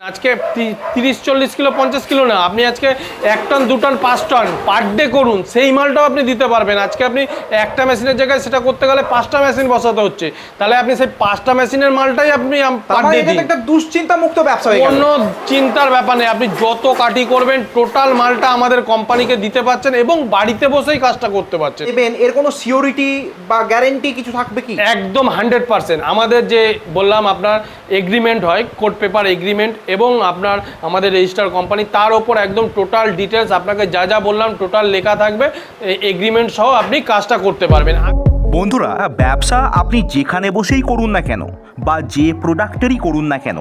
আজকে তিরিশ চল্লিশ কিলো পঞ্চাশ কিলো না আপনি আজকে এক টন দু টন পাঁচ টন পার ডে করুন সেই মালটাও আপনি দিতে পারবেন। আজকে আপনি একটা মেশিনের জায়গায় সেটা করতে গেলে পাঁচটা মেশিন বসাতে হচ্ছে। তাহলে আপনি সেই পাঁচটা মেশিনের মালটাই আপনি পার মানে ডে দিন। একটা দুশ্চিন্তা মুক্ত ব্যবসা কোনো চিন্তার ব্যাপার নেই আপনি যত কাটি করবেন টোটাল মালটা আমাদের কোম্পানিকে দিতে পারছেন এবং বাড়িতে বসেই কাজটা করতে পারছেন। দেবেন এর কোনো সিওরিটি বা গ্যারেন্টি কিছু থাকবে কি? একদম হান্ড্রেড পার্সেন্ট আমাদের যে বললাম আপনার এগ্রিমেন্ট হয় কোর্ট পেপার এগ্রিমেন্ট এবং আপনার আমাদের রেজিস্টার কোম্পানি তার ওপর একদম টোটাল ডিটেলস আপনাকে যা যা বললাম টোটাল লেখা থাকবে এগ্রিমেন্ট সহ আপনি কাজটা করতে পারবেন। বন্ধুরা, ব্যবসা আপনি যেখানে বসেই করুন না কেন, বা যে প্রোডাক্টেরই করুন না কেন,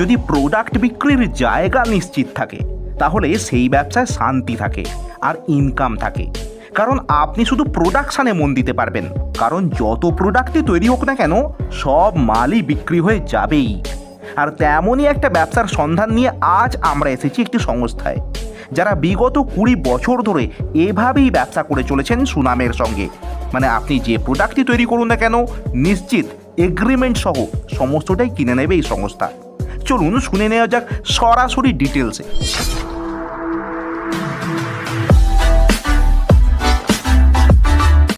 যদি প্রোডাক্ট বিক্রির জায়গা নিশ্চিত থাকে, তাহলে সেই ব্যবসায় শান্তি থাকে, আর ইনকাম থাকে। কারণ আপনি শুধু প্রোডাকশানে মন দিতে পারবেন, কারণ যত প্রোডাক্টই তৈরি হোক না কেন, সব মালই বিক্রি হয়ে যাবেই। আর তেমনই একটা ব্যবসার সন্ধান নিয়ে আজ আমরা এসেছি একটি সংস্থায়, যারা বিগত কুড়ি বছর ধরে এভাবেই ব্যবসা করে চলেছেন সুনামের সঙ্গে। মানে আপনি যে প্রোডাক্টটি তৈরি করুন না কেন, নিশ্চিত এগ্রিমেন্ট সহ সমস্তটাই কিনে নেবে এই সংস্থা। চলুন শুনে নেওয়া যাক সরাসরি ডিটেলসে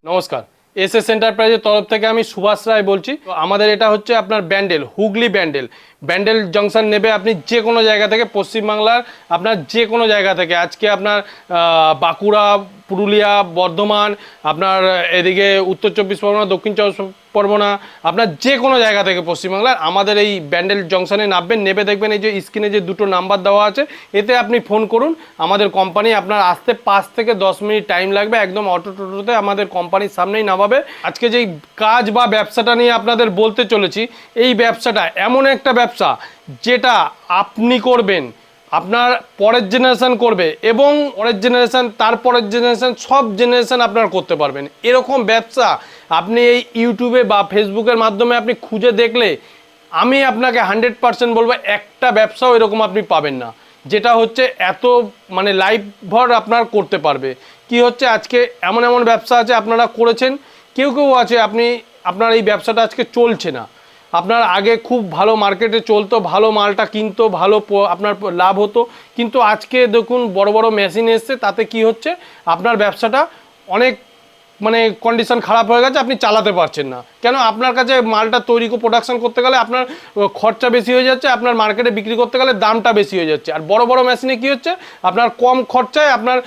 নমস্কার। এস এস এন্টারপ্রাইজের তরফ থেকে আমি সুভাষ রায় বলছি। আমাদের এটা হচ্ছে আপনার ব্যান্ডেল, হুগলি ব্যান্ডেল। ব্যান্ডেল জংশন নেবে আপনি যে কোনো জায়গা থেকে, পশ্চিমবাংলার আপনার যে কোনো জায়গা থেকে। আজকে আপনার বাঁকুড়া পুরুলিয়া, বর্ধমান, আপনার এদিকে উত্তর চব্বিশ পরগনা, দক্ষিণ চব্বিশ পরগনা, আপনার যে কোনো জায়গা থেকে পশ্চিমবাংলার আমাদের এই ব্যান্ডেল জংশনে নামবেন, নেবে দেখবেন এই যে স্ক্রিনে যে দুটো নাম্বার দেওয়া আছে, এতে আপনি ফোন করুন। আমাদের কোম্পানি আপনার আসতে পাঁচ থেকে দশ মিনিট টাইম লাগবে, একদম অটো টোটোতে আমাদের কোম্পানির সামনেই নামাবে। আজকে যেই কাজ বা ব্যবসাটা নিয়ে আপনাদের বলতে চলেছি, এই ব্যবসাটা এমন একটা ব্যবসা যেটা আপনি করবেন আপনার পরের জেনারেশান করবে এবং পরের জেনারেশান তার পরের জেনারেশান সব জেনারেশান আপনার করতে পারবেন। এরকম ব্যবসা আপনি এই ইউটিউবে বা ফেসবুকের মাধ্যমে আপনি খুঁজে দেখলে, আমি আপনাকে হান্ড্রেড পার্সেন্ট বলব, একটা ব্যবসাও এরকম আপনি পাবেন না। যেটা হচ্ছে এত মানে লাইফ ভর আপনার করতে পারবে। কি হচ্ছে, আজকে এমন এমন ব্যবসা আছে আপনারা করেছেন, কেউ কেউ আছে আপনি, আপনার এই ব্যবসাটা আজকে চলছে না। আপনার আগে খুব ভালো মার্কেটে চলতো, ভালো মালটা কিনতো, ভালো আপনার লাভ হতো। কিন্তু আজকে দেখুন, বড় বড় মেশিন এসছে, তাতে কি হচ্ছে? আপনার ব্যবসাটা অনেক মানে কন্ডিশন খারাপ হয়ে গেছে আপনি চালাতে পারছেন না। কেন? আপনার কাছে মালটা তৈরি প্রোডাকশন করতে গেলে আপনার খরচা বেশি হয়ে যাচ্ছে আপনার মার্কেটে বিক্রি করতে গেলে দামটা বেশি হয়ে যাচ্ছে। আর বড় বড় মেশিনে কি হচ্ছে? আপনার কম খরচায় আপনার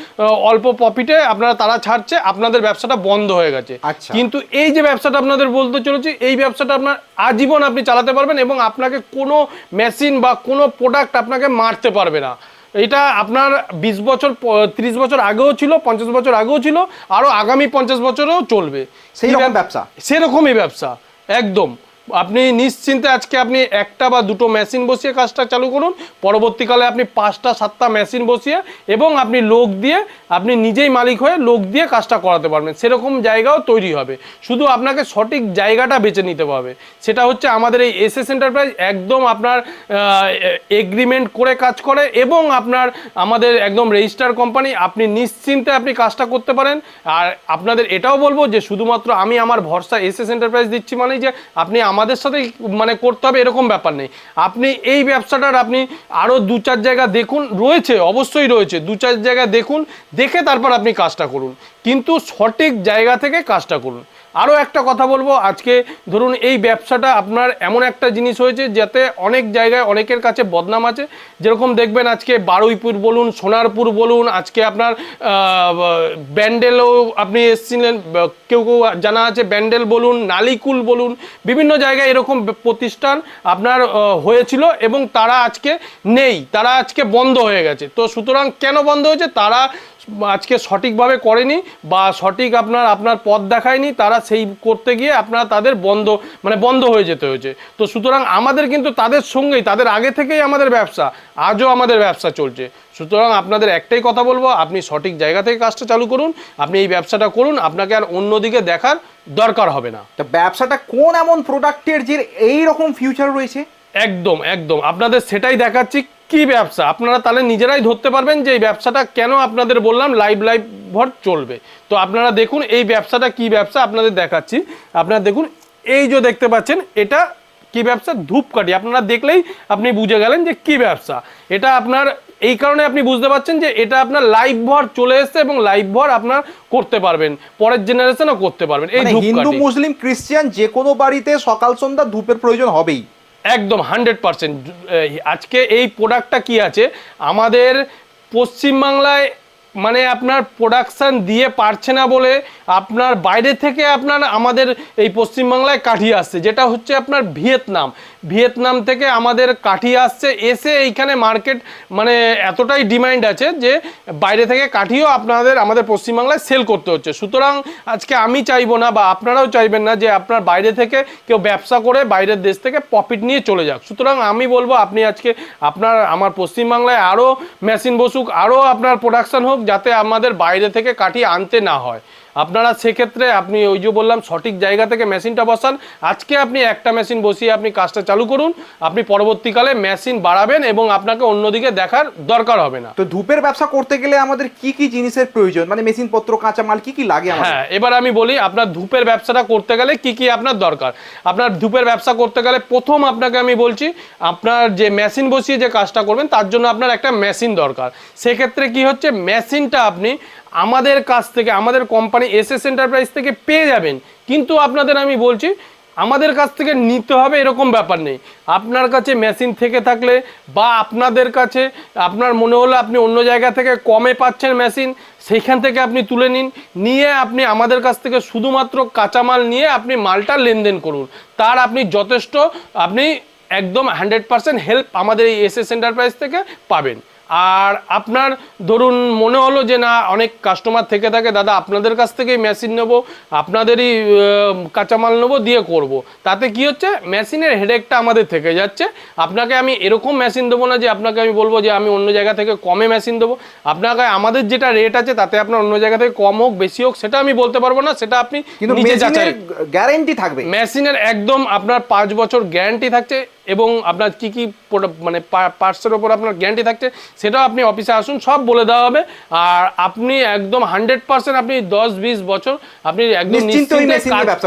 অল্প প্রফিটে আপনারা তারা ছাড়ছে আপনাদের ব্যবসাটা বন্ধ হয়ে গেছে। আচ্ছা। কিন্তু এই যে ব্যবসাটা আপনাদের বলতে চলেছি এই ব্যবসাটা আপনার আজীবন আপনি চালাতে পারবেন এবং আপনাকে কোনো মেশিন বা কোনো প্রোডাক্ট আপনাকে মারতে পারবে না। এটা আপনার বিশ বছর ত্রিশ বছর আগেও ছিল পঞ্চাশ বছর আগেও ছিল আরও আগামী পঞ্চাশ বছরও চলবে সেই রকম ব্যবসা? সেরকমই ব্যবসা একদম আপনি নিশ্চিন্তে আজকে আপনি একটা বা দুটো মেশিন বসিয়ে কাজটা চালু করুন। পরবর্তীকালে আপনি পাঁচটা, সাতটা মেশিন বসিয়ে এবং আপনি লোক দিয়ে, আপনি নিজেই মালিক হয়ে লোক দিয়ে কাজটা করাতে পারবেন। সেরকম জায়গাও তৈরি হবে। শুধু আপনাকে সঠিক জায়গাটা বেছে নিতে হবে। সেটা হচ্ছে আমাদের এই এস এস এন্টারপ্রাইজ একদম আপনার এগ্রিমেন্ট করে কাজ করে এবং আপনার, আমাদের একদম রেজিস্টার কোম্পানি আপনি নিশ্চিন্তে আপনি কাজটা করতে পারেন। আর আপনাদের এটাও বলব যে শুধুমাত্র আমি আমার ভরসা এস এস এন্টারপ্রাইজ দিচ্ছি মানেই যে আপনি আমাদের সাথে মানে করতে হবে, এরকম ব্যাপার নেই। আপনি এই ব্যবসাটার আপনি আরও দু চার জায়গা দেখুন, রয়েছে, অবশ্যই রয়েছে। দু চার জায়গা দেখুন, দেখে তারপর আপনি কাজটা করুন। কিন্তু সঠিক জায়গা থেকে কাজটা করুন। আরও একটা কথা বলব। আজকে ধরুন এই ব্যবসাটা আপনার এমন একটা জিনিস হয়েছে যাতে অনেক জায়গায় অনেকের কাছে বদনাম আছে। যেরকম দেখবেন আজকে বারুইপুর বলুন, সোনারপুর বলুন, আজকে আপনার ব্যান্ডেলও আপনি এসেছিলেন কেউ কেউ জানা আছে, ব্যান্ডেল বলুন, নালিকুল বলুন, বিভিন্ন জায়গায় এরকম প্রতিষ্ঠান আপনার হয়েছিল এবং তারা আজকে নেই, তারা আজকে বন্ধ হয়ে গেছে। তো সুতরাং কেন বন্ধ হয়েছে? তারা আজকে সঠিকভাবে করেনি বা সঠিক আপনার আপনার পথ দেখায়নি তারা সেই করতে গিয়ে আপনার তাদের বন্ধ মানে বন্ধ হয়ে যেতে হয়েছে। তো সুতরাং আমাদের কিন্তু তাদের সঙ্গেই তাদের আগে থেকেই আমাদের ব্যবসা আজও আমাদের ব্যবসা চলছে। সুতরাং আপনাদের একটাই কথা বলব আপনি সঠিক জায়গা থেকে কাজটা চালু করুন আপনি এই ব্যবসাটা করুন আপনাকে আর অন্যদিকে দেখার দরকার হবে না। তো ব্যবসাটা কোন এমন প্রোডাক্টের যে এই রকম ফিউচার রয়েছে? একদম একদম। আপনাদের সেটাই দেখাচ্ছি কি ব্যবসা? আপনারা তাহলে নিজেরাই ধরতে পারবেন যে এই ব্যবসাটা কেন আপনাদের বললাম লাইভ লাইভ ভর চলবে। তো আপনারা দেখুন এই ব্যবসাটা কি ব্যবসা আপনাদের দেখাচ্ছি। আপনারা দেখুন এই যে দেখতে পাচ্ছেন এটা কি ব্যবসা? ধূপকাঠি। আপনারা দেখলেই আপনি বুঝে গেলেন যে কি ব্যবসা। এটা আপনার এই কারণে আপনি বুঝতে পারছেন যে এটা আপনার লাইভ ভর চলে এসছে এবং লাইভ ভর আপনার করতে পারবেন। পরের জেনারেশনও করতে পারবেন। এই মানে হিন্দু মুসলিম খ্রিস্টান যে কোনো বাড়িতে সকাল সন্ধ্যা ধূপের প্রয়োজন হবেই। একদম হান্ড্রেড পারসেন্ট আজকে এই প্রোডাক্টটা কি আছে? আমাদের পশ্চিমবাংলায় মানে আপনার প্রোডাকশান দিয়ে পারছে না বলে আপনার বাইরে থেকে আপনার আমাদের এই পশ্চিমবাংলায় কাঠিয়ে আসছে, যেটা হচ্ছে আপনার ভিয়েতনাম। ভিয়েতনাম থেকে আমাদের কাঠি আসছে। এসে এইখানে মার্কেট মানে এতটাই ডিমান্ড আছে যে বাইরে থেকে কাঠিও আপনাদের, আমাদের পশ্চিমবাংলায় সেল করতে হচ্ছে। সুতরাং আজকে আমি চাইব না বা আপনারাও চাইবেন না যে আপনার বাইরে থেকে কেউ ব্যবসা করে বাইরের দেশ থেকে প্রফিট নিয়ে চলে যাক। সুতরাং আমি বলব, আপনি আজকে আপনার, আমার পশ্চিমবাংলায় আরও মেশিন বসুক, আরও আপনার প্রোডাকশন হোক, যাতে আমাদের বাইরে থেকে কাঠি আনতে না হয়। আপনারা সেক্ষেত্রে আপনি ওই যে বললাম সঠিক জায়গা থেকে মেশিনটা বসান। আজকে আপনি একটা মেশিন বসিয়ে আপনি কাজটা চালু করুন। আপনি পরবর্তীকালে মেশিন বাড়াবেন এবং আপনাকে অন্যদিকে দেখার দরকার হবে না। তো ধূপের ব্যবসা করতে গেলে আমাদের কি কি জিনিসের প্রয়োজন? মানে মেশিন পত্র কাঁচা মাল কি কি লাগে হ্যাঁ এবার আমি বলি আপনার ধূপের ব্যবসাটা করতে গেলে কি কি আপনার দরকার? আপনার ধূপের ব্যবসা করতে গেলে প্রথম আপনাকে আমি বলছি আপনার যে মেশিন বসিয়ে যে কাজটা করবেন তার জন্য আপনার একটা মেশিন দরকার। সেক্ষেত্রে কি হচ্ছে মেশিনটা আপনি আমাদের কাছ থেকে, আমাদের কোম্পানি এস এস এন্টারপ্রাইজ থেকে পেয়ে যাবেন। কিন্তু আপনাদের আমি বলছি, আমাদের কাছ থেকে নিতে হবে এরকম ব্যাপার নেই। আপনার কাছে মেশিন থেকে থাকলে বা আপনাদের কাছে, আপনার মনে হলো আপনি অন্য জায়গা থেকে কমে পাচ্ছেন মেশিন সেইখান থেকে আপনি তুলে নিন। নিয়ে আপনি আমাদের কাছ থেকে শুধুমাত্র কাঁচামাল নিয়ে আপনি মালটা লেনদেন করুন। তার আপনি যথেষ্ট, আপনি একদম হান্ড্রেড পার্সেন্ট হেল্প আমাদের এই এস এস এন্টারপ্রাইজ থেকে পাবেন। আর আপনার ধরুন মনে হলো যে না অনেক কাস্টমার থেকে থাকে দাদা আপনাদের কাছ থেকেই মেশিন নেব আপনাদেরই কাঁচামাল নেব দিয়ে করব। তাতে কি হচ্ছে? মেশিনের হেডেকটা আমাদের থেকে যাচ্ছে। আপনাকে আমি এরকম মেশিন দেবো না যে আপনাকে আমি বলব যে আমি অন্য জায়গা থেকে কমে মেশিন দেবো। আপনাকে আমাদের যেটা রেট আছে তাতে আপনার অন্য জায়গা থেকে কম হোক বেশি হোক সেটা আমি বলতে পারব না সেটা আপনি গ্যারেন্টি থাকবে। মেশিনের একদম আপনার পাঁচ বছর গ্যারান্টি থাকছে। এবং আপনার কি কি মানে পার্টসের ওপর আপনার গ্যারান্টি থাকছে সেটাও আপনি অফিসে আসুন সব বলে দেওয়া হবে। আর আপনি একদম হান্ড্রেড পার্সেন্ট আপনি দশ বিশ বছর আপনি একদম নিশ্চিন্ত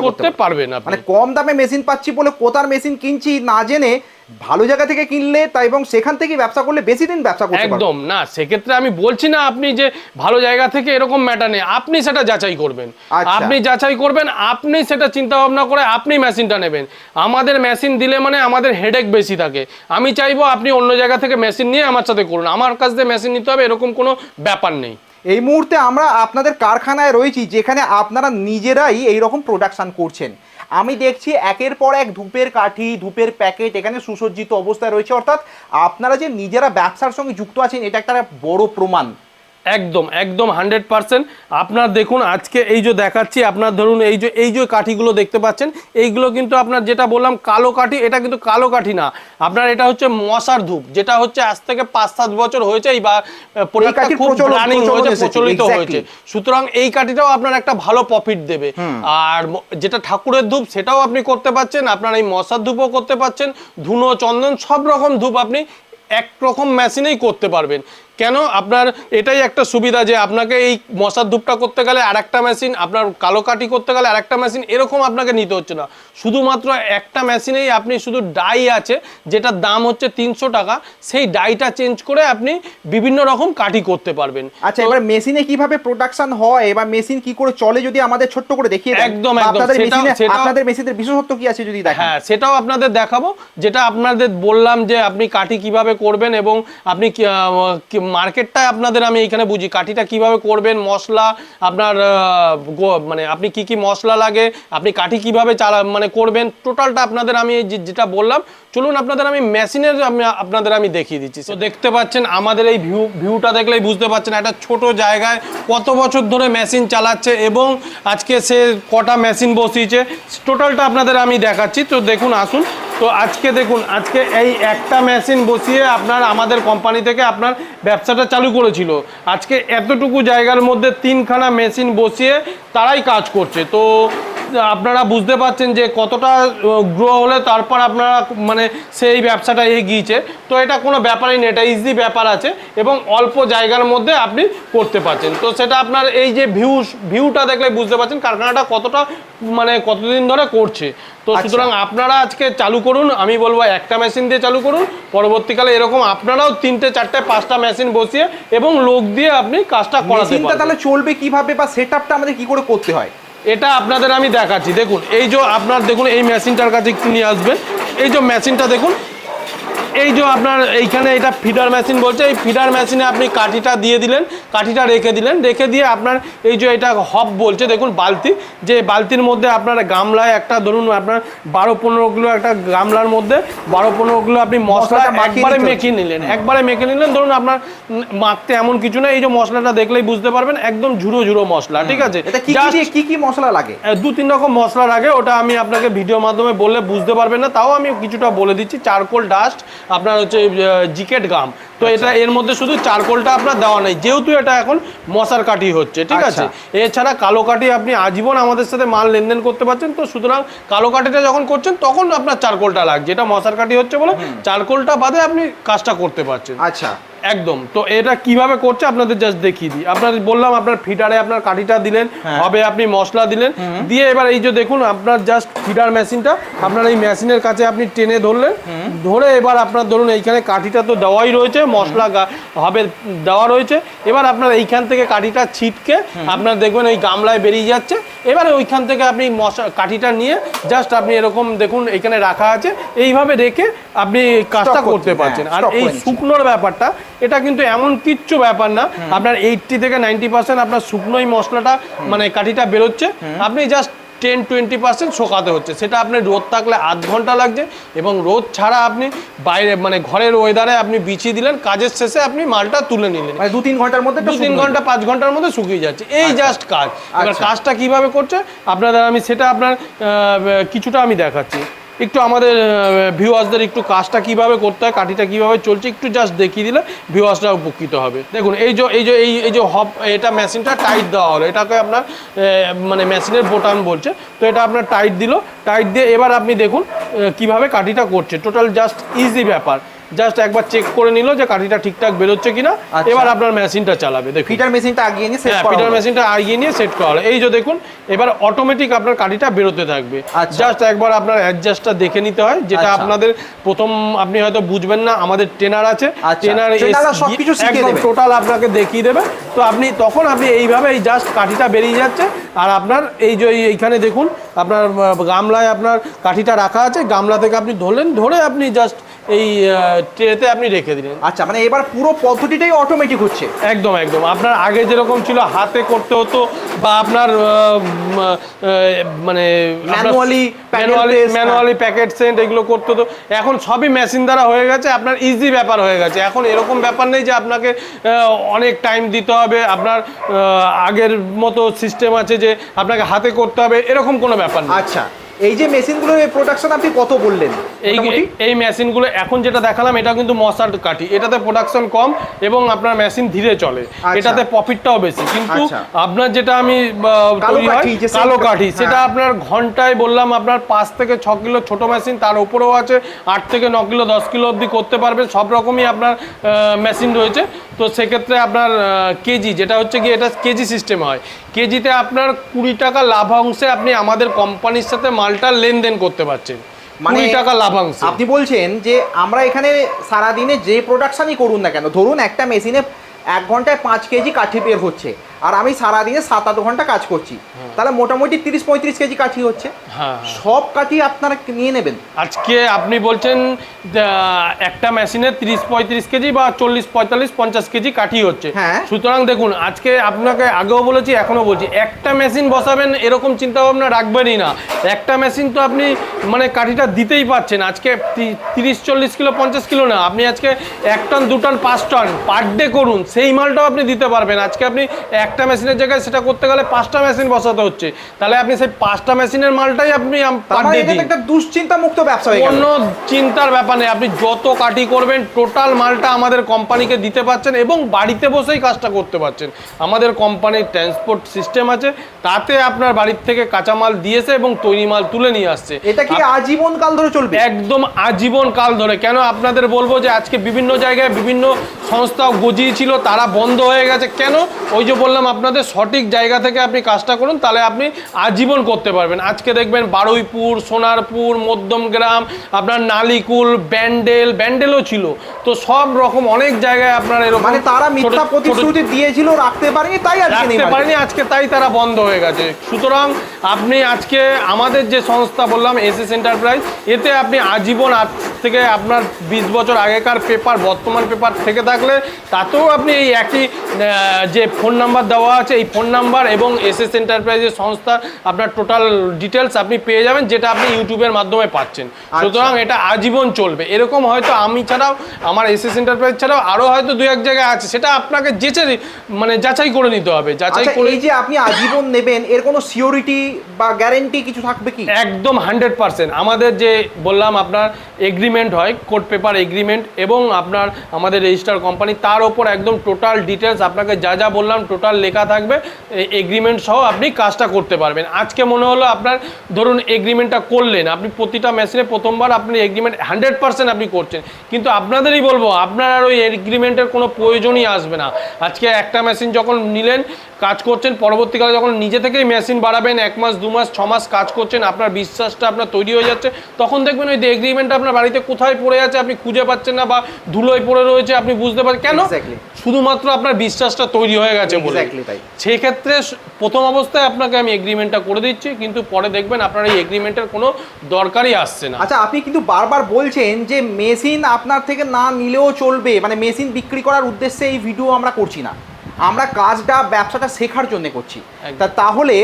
করতে পারবেন। মানে কম দামে মেশিন পাচ্ছি বলে কোথার মেশিন কিনছি না জেনে ভালো জায়গা থেকে কিনলে তা এবং সেখান থেকে ব্যবসা করলে বেশি দিন ব্যবসা করতে একদম। না সেক্ষেত্রে আমি বলছি না আপনি যে ভালো জায়গা থেকে এরকম ম্যাটার নেই। আপনি সেটা যাচাই করবেন। আচ্ছা। আপনি যাচাই করবেন আপনি সেটা চিন্তা ভাবনা করে আপনি মেশিনটা নেবেন। আমাদের মেশিন দিলে মানে আমাদের হেডেক বেশি থাকে। আমি চাইব আপনি অন্য জায়গা থেকে মেশিন নিয়ে আমার সাথে করুন। আমার কাছ থেকে মেশিন নিতে হবে এরকম কোনো ব্যাপার নেই। এই মুহূর্তে আমরা আপনাদের কারখানায় রয়েছি যেখানে আপনারা নিজেরাই এই রকম প্রোডাকশন করছেন। আমি দেখছি একের পর এক ধূপের কাঠি, ধূপের প্যাকেট এখানে সুসজ্জিত অবস্থায় রয়েছে। অর্থাৎ আপনারা যে নিজেরা ব্যবসার সঙ্গে যুক্ত আছেন, এটা একটা বড় প্রমাণ। একদম একদম হান্ড্রেড পার্সেন্ট। আপনার দেখুন আজকে এই যে দেখাচ্ছি আপনার ধরুন এই যে এই যে কাঠিগুলো দেখতে পাচ্ছেন এইগুলো কিন্তু আপনার যেটা বললাম কালো কাঠি এটা কিন্তু কালো কাঠি না। আপনার এটা হচ্ছে মশার ধূপ যেটা হচ্ছে আজ থেকে পাঁচ সাত বছর হয়েছে এই বা কাঠির খুব রানিং হয়েছে প্রচলিত হয়েছে। সুতরাং এই কাঠিটাও আপনার একটা ভালো প্রফিট দেবে। আর যেটা ঠাকুরের ধূপ সেটাও আপনি করতে পারছেন আপনার এই মশার ধূপও করতে পারছেন ধুনো চন্দন সব রকম ধূপ আপনি এক রকম মেশিনেই করতে পারবেন। কেন? আপনার এটাই একটা সুবিধা যে আপনাকে এই মশার ধূপটা করতে গেলে আর একটা মেশিন আপনার কালো কাটি করতে গেলে আর একটা মেশিন এরকম আপনাকে নিতে হচ্ছে না। শুধুমাত্র একটা মেশিনেই আপনি শুধু ডাই আছে যেটার দাম হচ্ছে তিনশো টাকা সেই ডাইটা চেঞ্জ করে আপনি বিভিন্ন রকম কাঠি করতে পারবেন। আচ্ছা এবার মেশিনে কীভাবে প্রোডাকশন হয় বা মেশিন কি করে চলে যদি আমাদের ছোট্ট করে দেখিয়ে দেন? একদম, একদম। আপনাদের মেশিনে সেটাও- আপনাদের মেশিনের বিশেষত্ব কি আছে যদি দেখেন? হ্যাঁ সেটাও আপনাদের দেখাবো। যেটা আপনাদের বললাম যে আপনি কাঠি কীভাবে করবেন এবং আপনি মার্কেটটাই আপনাদের আমি এখানে বুঝি। কাঠিটা কীভাবে করবেন? মশলা, আপনার মানে আপনি কি কি মশলা লাগে, আপনি কাঠি কীভাবে চালা মানে করবেন? টোটালটা আপনাদের আমি যেটা বললাম, চলুন আপনাদের আমি মেশিনের আপনাদের আমি দেখিয়ে দিচ্ছি তো দেখতে পাচ্ছেন, আমাদের এই ভিউ ভিউটা দেখলেই বুঝতে পারছেন, একটা ছোট জায়গায় কত বছর ধরে মেশিন চালাচ্ছে এবং আজকে সে কটা মেশিন বসিয়েছে। টোটালটা আপনাদের আমি দেখাচ্ছি, তো দেখুন, আসুন। তো আজকে দেখুন, আজকে এই একটা মেশিন বসিয়ে আপনার, আমাদের কোম্পানি থেকে আপনার ব্যবসাটা চালু করেছিল। আজকে এতটুকু জায়গার মধ্যে তিনখানা মেশিন বসিয়ে তারাই কাজ করছে। তো, আপনারা বুঝতে পারছেন যে কতটা গ্রো হলে তারপর আপনারা মানে সেই ব্যবসাটা এগিয়েছে। তো এটা কোনো ব্যাপারই নেই, এটা ইজি ব্যাপার আছে এবং অল্প জায়গার মধ্যে আপনি করতে পারছেন। তো সেটা আপনার এই যে ভিউ ভিউটা দেখলে বুঝতে পারছেন কারখানাটা কতটা মানে কতদিন ধরে করছে। তো আচ্ছা। সুতরাং আপনারা আজকে চালু করুন আমি বলব একটা মেশিন দিয়ে চালু করুন পরবর্তীকালে এরকম আপনারাও তিনটে চারটে পাঁচটা মেশিন বসিয়ে এবং লোক দিয়ে আপনি কাজটা করাতে পারবেন। তাহলে চলবে কীভাবে বা সেট আপটা আমাদের কি করে করতে হয়? এটা আপনাদের আমি দেখাচ্ছি। দেখুন এই যে আপনার দেখুন এই মেশিনটার কাছে একটু নিয়ে আসবেন। এই যে মেশিনটা দেখুন এই যে আপনার এইখানে এটা ফিডার মেশিন বলছে এই ফিডার মেশিনে আপনি কাঠিটা দিয়ে দিলেন কাঠিটা রেখে দিলেন রেখে দিয়ে আপনার এই যে এটা হব বলছে দেখুন বালতি যে বালতির মধ্যে আপনার গামলায় একটা ধরুন আপনার বারো পনেরো কিলো একটা গামলার মধ্যে বারো পনেরো কিলো আপনি মশলা একবারে মেখে নিলেন একবারে মেখে নিলেন ধরুন আপনার মাখতে এমন কিছু না এই যে মশলাটা দেখলেই বুঝতে পারবেন একদম ঝুরো ঝুরো মশলা ঠিক আছে? কি কি মশলা লাগে? দু তিন রকম মশলা লাগে ওটা আমি আপনাকে ভিডিওর মাধ্যমে বললে বুঝতে পারবেন না তাও আমি কিছুটা বলে দিচ্ছি চারকোল ডাস্ট আপনার হচ্ছে জিকেট গাম। তো এটা এর মধ্যে শুধু চারকোলটা আপনার দেওয়া নেই যেহেতু এটা এখন মশার কাঠি হচ্ছে ঠিক আছে? আচ্ছা। এছাড়া কালো কাঠি আপনি আজীবন আমাদের সাথে মাল লেনদেন করতে পারছেন তো সুতরাং কালো কাঠিটা যখন করছেন তখন আপনার চারকোলটা লাগছে। এটা মশার কাঠি হচ্ছে বলে চারকোলটা বাদে আপনি কাজটা করতে পারছেন। আচ্ছা। একদম। তো এটা কীভাবে করছে আপনাদের জাস্ট দেখিয়ে দিই। আপনাদের বললাম আপনার ফিডারে আপনার কাঠিটা দিলেন হ্যাঁ। হবে আপনি মশলা দিলেন। দিয়ে এবার এই যে দেখুন আপনার জাস্ট ফিডার মেশিনটা আপনার এই মেশিনের কাছে আপনি টেনে ধরলেন। ধরে এবার আপনার ধরুন এইখানে কাঠিটা তো দেওয়াই রয়েছে মশলা হবে দেওয়া রয়েছে। এবার আপনার এইখান থেকে কাঠিটা ছিটকে আপনার দেখবেন ওই গামলায় বেরিয়ে যাচ্ছে। এবারে ওইখান থেকে আপনি মশা কাঠিটা নিয়ে জাস্ট আপনি এরকম দেখুন এখানে রাখা আছে। এইভাবে রেখে আপনি কাজটা করতে, করতে পারছেন। হ্যাঁ, আর এই শুকনোর ব্যাপারটা এটা কিন্তু এমন কিচ্ছু ব্যাপার না। আপনার এইটটি থেকে নাইনটি পার্সেন্ট আপনার শুকনোই মশলাটা মানে কাঠিটা বেরোচ্ছে। আপনি জাস্ট টেন টোয়েন্টি পার্সেন্ট শোকাতে হচ্ছে। সেটা আপনি রোদ থাকলে আধ ঘণ্টা লাগছে এবং রোদ ছাড়া আপনি বাইরে মানে ঘরের ওয়েদারে আপনি বিছিয়ে দিলেন কাজের শেষে আপনি মালটা তুলে নিলেন। মানে দু তিন ঘণ্টার মধ্যে দু তিন ঘণ্টা পাঁচ ঘণ্টার মধ্যে শুকিয়ে যাচ্ছে। এই জাস্ট কাজ। এবার আচ্ছা। কাজটা কীভাবে করছে? আপনাদের আমি সেটা আপনার কিছুটা আমি দেখাচ্ছি। একটু আমাদের ভিউয়ার্সদের একটু কাজটা কীভাবে করতে হয়, কাঠিটা কীভাবে চলছে, একটু জাস্ট দেখিয়ে দিলে ভিউয়ার্সরা উপকৃত হবে। দেখুন, এই যে এই যে, এই এই যে হব এটা মেশিনটা টাইট দেওয়া হলো। এটাকে আপনার মানে মেশিনের বোটান বলছে। তো এটা আপনার টাইট দিল। টাইট দিয়ে এবার আপনি দেখুন কীভাবে কাঠিটা করছে। টোটাল জাস্ট ইজি ব্যাপার। জাস্ট একবার চেক করে নিল যে কাঠিটা ঠিকঠাক বেরোচ্ছে কিনা আচ্ছা। এবার আপনার মেশিনটা চালাবে দেখুন ফিটার মেশিনটা আগিয়ে নিয়ে সেট হ্যাঁ করা হলো। মেশিনটা আগিয়ে নিয়ে সেট করা এই যে দেখুন এবার অটোমেটিক আপনার কাঠিটা বেরোতে থাকবে আচ্ছা। জাস্ট একবার আপনার অ্যাডজাস্টটা দেখে নিতে হয় যেটা আচ্ছা। আপনাদের প্রথম আপনি হয়তো বুঝবেন না আমাদের ট্রেনার আছে আচ্ছা। ট্রেনার সবকিছু শিখিয়ে দেবে। টোটাল আপনাকে দেখিয়ে দেবে তো আপনি তখন আপনি এইভাবে এই জাস্ট কাঠিটা বেরিয়ে যাচ্ছে আর আপনার এই যে এই- এইখানে দেখুন আপনার গামলায় আপনার কাঠিটা রাখা আছে গামলা থেকে আপনি ধরলেন ধরে আপনি জাস্ট এই ট্রেতে আপনি রেখে দিলেন। আচ্ছা মানে এবার পুরো পদ্ধতিটাই অটোমেটিক হচ্ছে। একদম একদম। আপনার আগে যেরকম ছিল হাতে করতে হতো বা আপনার মানে manually paste, manually packet sent এগুলো করতে হতো। এখন সবই মেশিন দ্বারা হয়ে গেছে আপনার ইজি ব্যাপার হয়ে গেছে। এখন এরকম ব্যাপার নেই যে আপনাকে অনেক টাইম দিতে হবে। আপনার আগের মতো সিস্টেম আছে যে আপনাকে হাতে করতে হবে এরকম কোনো ব্যাপার নেই। আচ্ছা। এই যে মেশিনগুলোর প্রোডাকশন আপনি কত বললেন? এই এই মেশিনগুলো এখন যেটা দেখালাম এটা কিন্তু মশার কাঠি। এটাতে প্রোডাকশন কম এবং আপনার মেশিন ধীরে চলে। আচ্ছা। এটাতে প্রফিটটাও বেশি। কিন্তু আচ্ছা। আপনার যেটা আমি কালো তৈরি হয়, কালো কাঠি সেটা হ্যাঁ। আপনার ঘন্টায় বললাম আপনার পাঁচ থেকে ছ কিলো ছোট মেশিন তার উপরেও আছে আট থেকে ন কিলো দশ কিলো অবধি করতে পারবেন সব রকমই আপনার মেশিন রয়েছে। তো সেক্ষেত্রে আপনার কেজি যেটা হচ্ছে কি এটা কেজি সিস্টেম হয়। কেজিতে আপনার কুড়ি টাকা লাভাংশে আপনি আমাদের কোম্পানির সাথে মালটা লেনদেন করতে পারছেন। মানে টাকা লাভাংশ। আপনি বলছেন যে আমরা এখানে সারাদিনে যে প্রোডাকশনই করুন না কেন ধরুন একটা মেশিনে এক ঘন্টায় পাঁচ কেজি কাঠি বের হচ্ছে। আর আমি সারাদিনে সাত আট ঘণ্টা কাজ করছি। তাহলে মোটামুটি তিরিশ পঁয়ত্রিশ কেজি কাঠি হচ্ছে। হ্যাঁ সব কাঠি আপনারা নিয়ে নেবেন। আজকে আপনি বলছেন একটা মেশিনে তিরিশ পঁয়ত্রিশ কেজি বা চল্লিশ পঁয়তাল্লিশ পঞ্চাশ কেজি কাঠি হচ্ছে। হ্যাঁ। সুতরাং দেখুন আজকে আপনাকে আগেও বলেছি এখনও বলছি একটা মেশিন বসাবেন এরকম চিন্তা ভাবনা রাখবেনই না। একটা মেশিন তো আপনি মানে কাঠিটা দিতেই পাচ্ছেন আজকে তিরিশ চল্লিশ কিলো পঞ্চাশ কিলো না। আপনি আজকে এক টন দু টন পাঁচ টন পার ডে করুন। সেই মালটাও আপনি দিতে পারবেন। আজকে আপনি একটা মেশিনের জায়গায় সেটা করতে গেলে পাঁচটা মেশিন বসাতে হচ্ছে। তাহলে আপনি সেই পাঁচটা মেশিনের মালটাই আপনি মানে একটা দুশ্চিন্তা মুক্ত ব্যবসা কোনো চিন্তার ব্যাপার নেই আপনি যত কাটি করবেন টোটাল মালটা আমাদের কোম্পানিকে দিতে পারছেন এবং বাড়িতে বসেই কাজটা করতে পারছেন। আমাদের কোম্পানির ট্রান্সপোর্ট সিস্টেম আছে তাতে আপনার বাড়ির থেকে কাঁচামাল দিয়েছে এবং তৈরি মাল তুলে নিয়ে আসছে। এটা কি আজীবন কাল ধরে চলবে? একদম আজীবন কাল ধরে। কেন আপনাদের বলব যে আজকে বিভিন্ন জায়গায় বিভিন্ন সংস্থা গজিয়েছিল তারা বন্ধ হয়ে গেছে। কেন? ওই যে বললাম আপনাদের সঠিক জায়গা থেকে আপনি কাজটা করুন তাহলে আপনি আজীবন করতে পারবেন। আজকে দেখবেন বারুইপুর সোনারপুর মধ্যমগ্রাম আপনার নালিকুল ব্যান্ডেল ব্যান্ডেলও ছিল। তো সব রকম অনেক জায়গায় আপনার এরকম মানে তারা মিথ্যা প্রতিশ্রুতি দিয়েছিল রাখতে পারেনি তাই আজকে নেই রাখতে পারেনি আজকে তাই তারা বন্ধ হয়ে গেছে। সুতরাং আপনি আজকে আমাদের যে সংস্থা বললাম এসএস এন্টারপ্রাইজ এতে আপনি আজীবন আজ থেকে আপনার বিশ বছর আগেকার পেপার বর্তমান পেপার থেকে থাকলে তাতেও আপনি এই একই যে ফোন নাম্বার দেওয়া আছে এই ফোন নাম্বার এবং এসএস এন্টারপ্রাইজের সংস্থা আপনার টোটাল ডিটেলস আপনি পেয়ে যাবেন যেটা আপনি ইউটিউবের মাধ্যমে পাচ্ছেন। সুতরাং এটা আজীবন চলবে। এরকম হয়তো আমি ছাড়াও আমার এসএস এন্টারপ্রাইজ ছাড়াও আরও হয়তো দু এক জায়গায় আছে সেটা আপনাকে যেচে মানে যাচাই করে নিতে হবে যাচাই আচ্ছা করে এই যে আপনি আজীবন নেবেন এর কোনো সিওরিটি বা গ্যারেন্টি কিছু থাকবে কি? একদম হান্ড্রেড পার্সেন্ট। আমাদের যে বললাম আপনার এগ্রিমেন্ট হয় কোর্ট পেপার এগ্রিমেন্ট এবং আপনার আমাদের রেজিস্টার কোম্পানি তার ওপর একদম টোটাল ডিটেলস আপনাকে যা যা বললাম টোটাল লেখা থাকবে এগ্রিমেন্ট সহ আপনি কাজটা করতে পারবেন। আজকে মনে হলো আপনার ধরুন এগ্রিমেন্টটা করলেন আপনি প্রতিটা মেশিনে প্রথমবার আপনি এগ্রিমেন্ট হান্ড্রেড পার্সেন্ট আপনি করছেন। কিন্তু আপনাদেরই বলব আপনার আর ওই এগ্রিমেন্টের কোনো প্রয়োজনই আসবে না। আজকে একটা মেশিন যখন নিলেন কাজ করছেন পরবর্তীকালে যখন নিজে থেকেই মেশিন বাড়াবেন এক মাস দু মাস ছ মাস কাজ করছেন আপনার বিশ্বাসটা আপনার তৈরি হয়ে যাচ্ছে তখন দেখবেন ওই এগ্রিমেন্টটা আপনার বাড়িতে কোথায় পড়ে আছে আপনি খুঁজে পাচ্ছেন না বা ধুলোয় পড়ে রয়েছে আপনি বুঝতে পারছেন। কেন. শুধুমাত্র আপনার বিশ্বাসটা তৈরি হয়ে গেছে বলে। তাই। সেই ক্ষেত্রে প্রথম অবস্থায় আপনাকে আমি এগ্রিমেন্টটা করে দিচ্ছি কিন্তু পরে দেখবেন আপনার এই এগ্রিমেন্টের কোনো দরকারই আসছে না আচ্ছা আপনি কিন্তু বারবার বলছেন যে মেশিন আপনার থেকে না নিলেও চলবে মানে মেশিন বিক্রি করার উদ্দেশ্যে এই ভিডিও আমরা করছি না আমরা কাজটা ব্যবসাটা শেখার জন্য করছি। তা তাহলে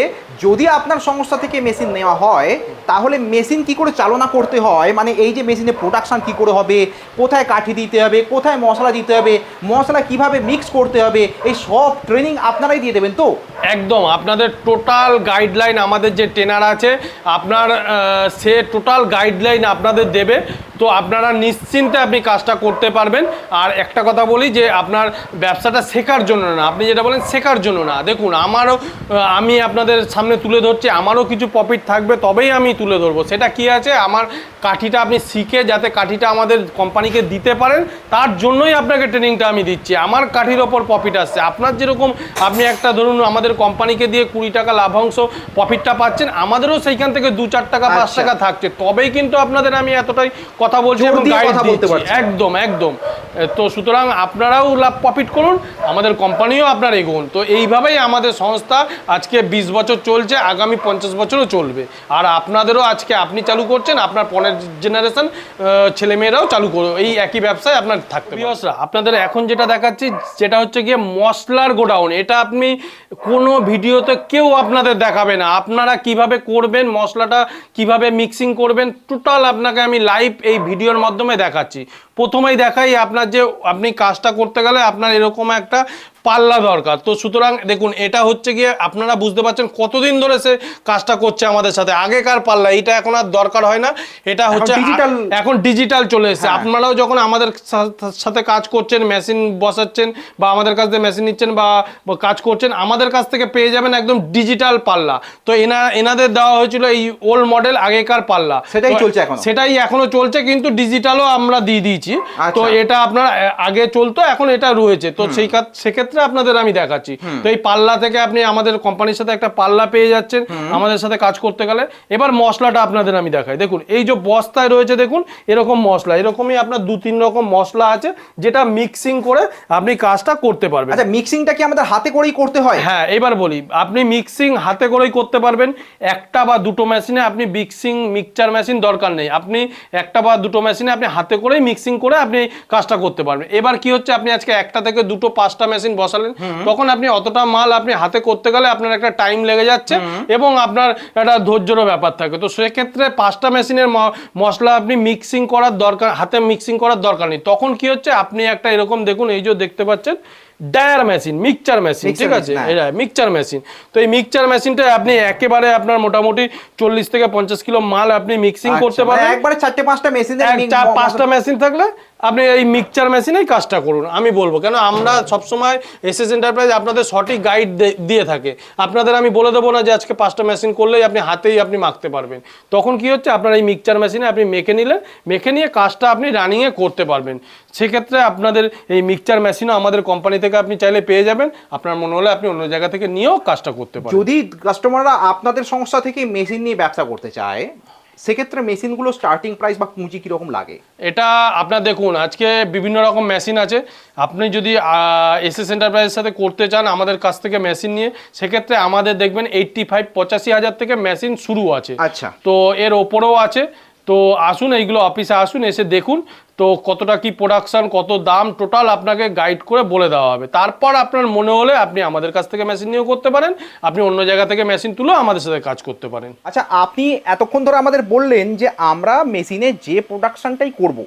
যদি আপনার সংস্থা থেকে মেশিন নেওয়া হয় তাহলে মেশিন কি করে চালনা করতে হয়? মানে এই যে মেশিনে প্রোডাকশান কি করে হবে? কোথায় কাঠি দিতে হবে? কোথায় মশলা দিতে হবে? মশলা কীভাবে মিক্স করতে হবে? এই সব ট্রেনিং আপনারাই দিয়ে দেবেন তো? একদম। আপনাদের টোটাল গাইডলাইন আমাদের যে ট্রেনার আছে আপনার সে টোটাল গাইডলাইন আপনাদের দেবে। তো আপনারা নিশ্চিন্তে আপনি কাজটা করতে পারবেন। আর একটা কথা বলি যে আপনার ব্যবসাটা শেখার জন্য না আপনি যেটা বলেন শেখার জন্য না। দেখুন আমারও আমি আপনাদের সামনে তুলে ধরছি আমারও কিছু প্রফিট থাকবে তবেই আমি তুলে ধরবো। সেটা কি আছে? আমার কাঠিটা আপনি শিখে যাতে কাঠিটা আমাদের কোম্পানিকে দিতে পারেন তার জন্যই আপনাকে ট্রেনিংটা আমি দিচ্ছি। আমার কাঠির ওপর প্রফিট আসছে। আপনার যেরকম আপনি একটা ধরুন আমাদের কোম্পানিকে দিয়ে কুড়ি টাকা লাভাংশ প্রফিটটা পাচ্ছেন আমাদেরও সেইখান থেকে দু চার টাকা পাঁচ আচ্ছা। টাকা থাকছে। তবেই কিন্তু আপনাদের আমি এতটাই কথা বলছি জোর এবং কথা বলতে। পারছেন। একদম একদম। তো সুতরাং আপনারাও লাভ প্রফিট করুন আমাদের কোম্পানিও আপনার এগোন। তো এইভাবেই আমাদের সংস্থা আজকে বিশ বছর চলছে আগামী পঞ্চাশ বছরও চলবে। আর আপনাদেরও আজকে আপনি চালু করছেন আপনার পরের জেনারেশন ছেলেমেয়েরাও চালু করো এই একই ব্যবসায় আপনার থাকতে বিয়সরা আপনাদের এখন যেটা দেখাচ্ছি যেটা হচ্ছে গিয়ে মশলার গোডাউন। এটা আপনি কোনো ভিডিওতে কেউ আপনাদের দেখাবে না। আপনারা কীভাবে করবেন মশলাটা কীভাবে মিক্সিং করবেন টোটাল আপনাকে আমি লাইভ এই ভিডিওর মাধ্যমে দেখাচ্ছি। প্রথমেই দেখাই আপনার যে আপনি কাজটা করতে গেলে আপনার এরকম একটা পাল্লা দরকার। তো সুতরাং দেখুন এটা হচ্ছে গিয়ে আপনারা বুঝতে পারছেন কতদিন ধরে সে কাজটা করছে আমাদের সাথে। আগেকার পাল্লা এটা এখন আর দরকার হয় না। এটা হচ্ছে এখন ডিজিটাল চলে এসেছে। হ্যাঁ। আপনারাও যখন আমাদের সাথে কাজ করছেন মেশিন বসাচ্ছেন বা আমাদের কাছ থেকে মেশিন নিচ্ছেন বা কাজ করছেন আমাদের কাছ থেকে পেয়ে যাবেন একদম ডিজিটাল পাল্লা। তো এনা এনাদের দেওয়া হয়েছিল এই ওল্ড মডেল আগেকার পাল্লা। সেটাই চলছে এখনও? সেটাই এখনও চলছে কিন্তু ডিজিটালও আমরা দিয়ে দিয়েছি। আচ্ছা। তো এটা আপনার আগে চলতো এখন এটা রয়েছে। তো সেই কাজ সেক্ষেত্রে আপনাদের আমি দেখাচ্ছি। তো এই পাল্লা থেকে আপনি আমাদের কোম্পানির সাথে একটা পাল্লা পেয়ে যাচ্ছেন আমাদের সাথে কাজ করতে গেলে। এবার মশলাটা আপনাদের আমি দেখাই। দেখুন এই যে বস্তায় রয়েছে দেখুন এরকম মশলা এরকমই আপনার দু তিন রকম মশলা আছে যেটা মিক্সিং করে আপনি কাজটা করতে পারবেন। আচ্ছা মিক্সিংটা কি আমাদের হাতে করেই করতে হয়? হ্যাঁ এবার বলি আপনি মিক্সিং হাতে করেই করতে পারবেন। একটা বা দুটো মেশিনে আপনি মিক্সিং মিক্সচার মেশিন দরকার নেই। আপনি একটা বা দুটো মেশিনে আপনি হাতে করেই মিক্সিং করে আপনি কাজটা করতে পারবেন। এবার কি হচ্ছে আপনি আজকে একটা থেকে দুটো পাঁচটা মেশিন বসালেন। তখন আপনি অতটা মাল আপনি হাতে করতে গেলে আপনার একটা টাইম লেগে যাচ্ছে এবং আপনার একটা ধৈর্যেরও ব্যাপার থাকে। তো সেক্ষেত্রে পাঁচটা মেশিনের মশলা আপনি মিক্সিং করার দরকার হাতে মিক্সিং করার দরকার নেই। তখন কি হচ্ছে? আপনি একটা এরকম দেখুন এই যে দেখতে পাচ্ছেন ডায়ার মেশিন মিক্সচার মেশিন ঠিক আছে? হ্যাঁ। এটা মিক্সচার মেশিন তো এই মিক্সচার মেশিনটা আপনি একেবারে আপনার মোটামুটি চল্লিশ থেকে পঞ্চাশ কিলো মাল আপনি মিক্সিং করতে আচ্ছা, মানে পারেন। একবারে চারটে পাঁচটা মেশিনের এক চার পাঁচটা মেশিন থাকলে আপনি এই মিক্সচার মেশিনেই কাজটা করুন আমি বলব। কেন আমরা সবসময় এসএস এন্টারপ্রাইজ আপনাদের সঠিক গাইড দিয়ে থাকে। আপনাদের আমি বলে দেবো না যে আজকে পাঁচটা মেশিন করলেই আপনি হাতেই আপনি মাখতে পারবেন। তখন কি হচ্ছে? আপনার এই মিক্সচার মেশিনে আপনি মেখে নিলে মেখে নিয়ে কাজটা আপনি রানিংয়ে করতে পারবেন। সেক্ষেত্রে আপনাদের এই মিক্সচার মেশিনও আমাদের কোম্পানি থেকে আপনি চাইলে পেয়ে যাবেন। আপনার মনে হলে আপনি অন্য জায়গা থেকে নিয়েও কাজটা করতে পারেন। যদি কাস্টমাররা আপনাদের সংস্থা থেকে মেশিন নিয়ে ব্যবসা করতে চায় সেক্ষেত্রে মেশিনগুলো স্টার্টিং প্রাইস বা পুঁজি কীরকম লাগে? এটা আপনার দেখুন আজকে বিভিন্ন রকম মেশিন আছে। আপনি যদি এসএস এন্টারপ্রাইজের সাথে করতে চান আমাদের কাছ থেকে মেশিন নিয়ে সেক্ষেত্রে আমাদের দেখবেন এইট্টি ফাইভ পঁচাশি হাজার থেকে মেশিন শুরু আছে। আচ্ছা। তো এর ওপরেও আছে। তো আসুন, এইগুলো অফিসে আসুন, এসে দেখুন তো কতটা কি প্রোডাকশান কত দাম টোটাল আপনাকে গাইড করে বলে দেওয়া হবে। তারপর আপনার মনে হলে আপনি আমাদের কাছ থেকে মেশিন নিয়েও করতে পারেন, আপনি অন্য জায়গা থেকে মেশিন তুলেও আমাদের সাথে কাজ করতে পারেন। আচ্ছা আপনি এতক্ষণ ধরে আমাদের বললেন যে আমরা মেশিনে যে প্রোডাকশানটাই করব,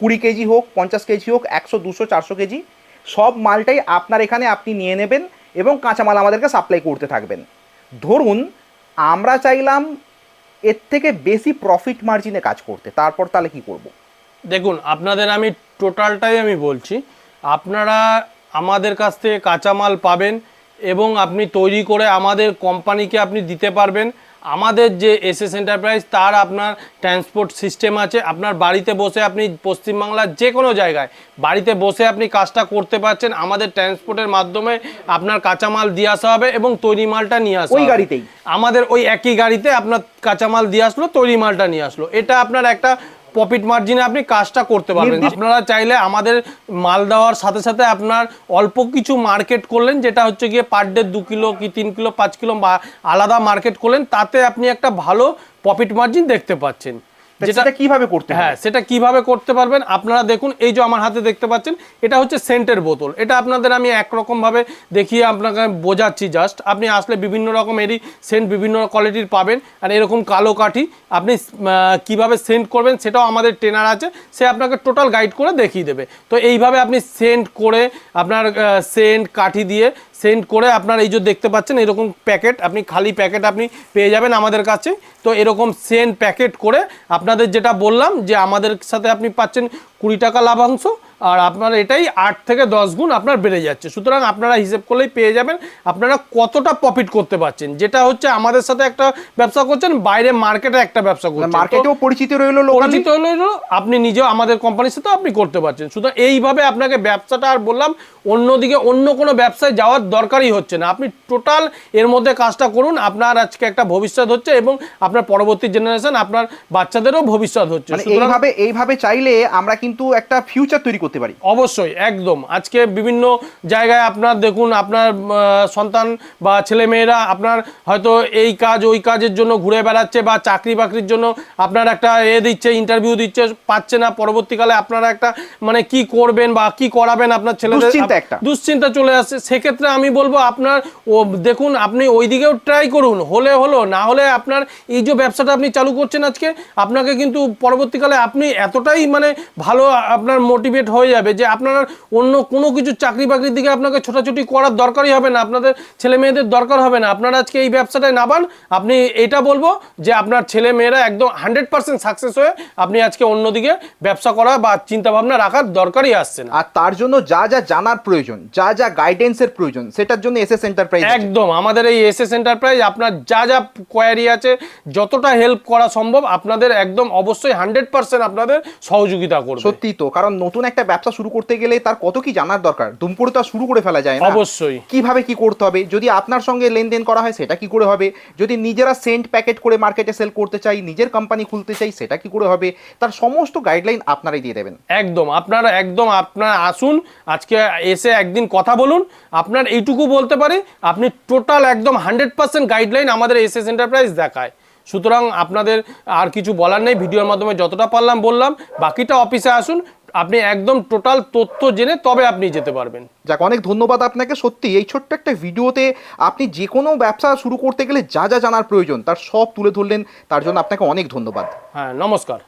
কুড়ি কেজি হোক, পঞ্চাশ কেজি হোক, একশো, দুশো, চারশো কেজি, সব মালটাই আপনার এখানে আপনি নিয়ে নেবেন এবং কাঁচামাল আমাদেরকে সাপ্লাই করতে থাকবেন। ধরুন, আমরা চাইলাম এর থেকে বেশি প্রফিট মার্জিনে কাজ করতে। তারপর তাহলে কি করব? দেখুন, আপনাদের আমি টোটালটাই আমি বলছি। আপনারা আমাদের কাছ থেকে কাঁচামাল পাবেন এবং আপনি তৈরি করে আমাদের কোম্পানিকে আপনি দিতে পারবেন। আমাদের যে এসএস এন্টারপ্রাইজ তার আপনার ট্রান্সপোর্ট সিস্টেম আছে। আপনার বাড়িতে বসে আপনি পশ্চিমবাংলার যে কোনো জায়গায় বাড়িতে বসে আপনি কাজটা করতে পারছেন। আমাদের ট্রান্সপোর্টের মাধ্যমে আপনার কাঁচামাল দিয়ে আসা হবে এবং তৈরি মালটা নিয়ে আসবে ওই গাড়িতেই? আমাদের ওই একই গাড়িতে আপনার কাঁচামাল দিয়ে আসলো তৈরি মালটা নিয়ে আসলো। এটা আপনার একটা প্রফিট মার্জিনে আপনি কাজটা করতে পারবেন। আপনারা চাইলে আমাদের মাল দেওয়ার সাথে সাথে আপনার অল্প কিছু মার্কেট করলেন যেটা হচ্ছে গিয়ে পার ডে দু কিলো কি তিন কিলো পাঁচ কিলো বা আলাদা মার্কেট করলেন তাতে আপনি একটা ভালো প্রফিট মার্জিন দেখতে পাচ্ছেন। সেটা কীভাবে করতে হ্যাঁ সেটা কীভাবে করতে পারবেন? আপনারা দেখুন এই যে আমার হাতে দেখতে পাচ্ছেন এটা হচ্ছে সেন্টের বোতল। এটা আপনাদের আমি একরকম ভাবে দেখিয়ে আপনাকে বোঝাচ্ছি জাস্ট আপনি আসলে বিভিন্ন রকমেরই সেন্ট বিভিন্ন কোয়ালিটির পাবেন। আর এরকম কালো কাঠি আপনি কীভাবে সেন্ট করবেন সেটাও আমাদের ট্রেনার আছে। সে আপনাকে টোটাল গাইড করে দেখিয়ে দেবে। তো এইভাবে আপনি সেন্ট করে আপনার সেন্ট কাঠি দিয়ে সেন্ড করে আপনার এই যে দেখতে পাচ্ছেন, এরকম প্যাকেট, আপনি খালি প্যাকেট আপনি পেয়ে যাবেন আমাদের কাছে। তো এরকম সেন্ড প্যাকেট করে আপনাদের যেটা বললাম যে আমাদের সাথে আপনি পাচ্ছেন কুড়ি টাকা লাভাংশ আর আপনার এটাই আট থেকে দশ গুণ আপনার বেড়ে যাচ্ছে। সুতরাং আপনারা হিসেব করলেই পেয়ে যাবেন আপনারা কতটা প্রফিট করতে পারছেন। যেটা হচ্ছে আমাদের সাথে একটা ব্যবসা করছেন বাইরে মার্কেটে একটা ব্যবসা করছেন। মার্কেটেও পরিচিত রইল পরিচিত হলো আপনি নিজেও আমাদের কোম্পানির সাথে আপনি করতে পারছেন। সুতরাং এইভাবে আপনাকে ব্যবসাটা আর বললাম অন্যদিকে অন্য কোনো ব্যবসায় যাওয়ার দরকারই হচ্ছে না। আপনি টোটাল এর মধ্যে কাজটা করুন আপনার আজকে একটা ভবিষ্যৎ হচ্ছে এবং আপনার পরবর্তী জেনারেশন আপনার বাচ্চাদেরও ভবিষ্যৎ হচ্ছে। মানে এইভাবে এইভাবে চাইলে আমরা কিন্তু একটা ফিউচার তৈরি করতে পারি। অবশ্যই একদম। আজকে বিভিন্ন জায়গায় আপনার দেখুন আপনার সন্তান বা ছেলেমেয়েরা আপনার হয়তো এই কাজ ওই কাজের জন্য ঘুরে বেড়াচ্ছে বা চাকরি বাকরির জন্য আপনার একটা এ দিচ্ছে ইন্টারভিউ দিচ্ছে পাচ্ছে না। পরবর্তীকালে আপনারা একটা মানে কি করবেন বা কি করাবেন আপনার ছেলেদের? দুশ্চিন্তা একটা। দুশ্চিন্তা চলে আসছে সেক্ষেত্রে আমি বলব আপনার ও দেখুন আপনি ওই দিকেও ট্রাই করুন। হলে হলো না হলে আপনার এই যে ব্যবসাটা আপনি চালু করছেন আজকে আপনাকে কিন্তু পরবর্তীকালে আপনি এতটাই মানে ভালো আপনার মোটিভেট হয়ে যাবে যে আপনার অন্য কোনো কিছু চাকরি বাকরির দিকে আপনাকে ছোটাছুটি করার দরকারই হবে না আপনাদের ছেলে মেয়েদের দরকার হবে না। আপনারা আজকে এই ব্যবসাটায় নামান আপনি এটা বলব যে আপনার ছেলে মেয়েরা একদম হান্ড্রেড পার্সেন্ট সাকসেস হয়ে আপনি আজকে অন্যদিকে ব্যবসা করা বা চিন্তা ভাবনা রাখার দরকারই আসছে না। আর তার জন্য যা যা জানার প্রয়োজন যা যা গাইডেন্সের প্রয়োজন সেটার জন্য এসএস এন্টারপ্রাইজ একদম আমাদের এই এসএস এন্টারপ্রাইজ আপনার যা যা কোয়ারি আছে যতটা হেল্প করা সম্ভব আপনাদের একদম অবশ্যই হান্ড্রেড পার্সেন্ট আপনাদের সহযোগিতা করবে। সত্যি তো কারণ নতুন একটা ব্যবসা শুরু করতে গেলে তার কত কি জানার দরকার? দুম করে তো শুরু করে ফেলা যায় না। অবশ্যই। কীভাবে কি করতে হবে? যদি আপনার সঙ্গে লেনদেন করা হয় সেটা কি করে হবে? যদি নিজেরা সেন্ট প্যাকেট করে মার্কেটে সেল করতে চাই নিজের কোম্পানি খুলতে চাই সেটা কি করে হবে? তার সমস্ত গাইডলাইন আপনারাই দিয়ে দেবেন। একদম। আপনারা একদম আপনারা আসুন আজকে এসে একদিন কথা বলুন। আপনার এইটুকু বলতে পারে আপনি টোটাল একদম হান্ড্রেড পার্সেন্ট গাইডলাইন আমাদের এসএস এন্টারপ্রাইজ দেখায়। সুতরাং আপনাদের আর কিছু বলার নেই ভিডিওর মাধ্যমে যতটা পারলাম বললাম বাকিটা অফিসে আসুন আপনি একদম টোটাল তথ্য জেনে তবে আপনি যেতে পারবেন। যাক অনেক ধন্যবাদ আপনাকে সত্যি এই ছোট্ট একটা ভিডিওতে আপনি যে কোনো ব্যবসা শুরু করতে গেলে যা যা জানার প্রয়োজন তার সব তুলে ধরলেন তার জন্য আপনাকে অনেক ধন্যবাদ। হ্যাঁ নমস্কার।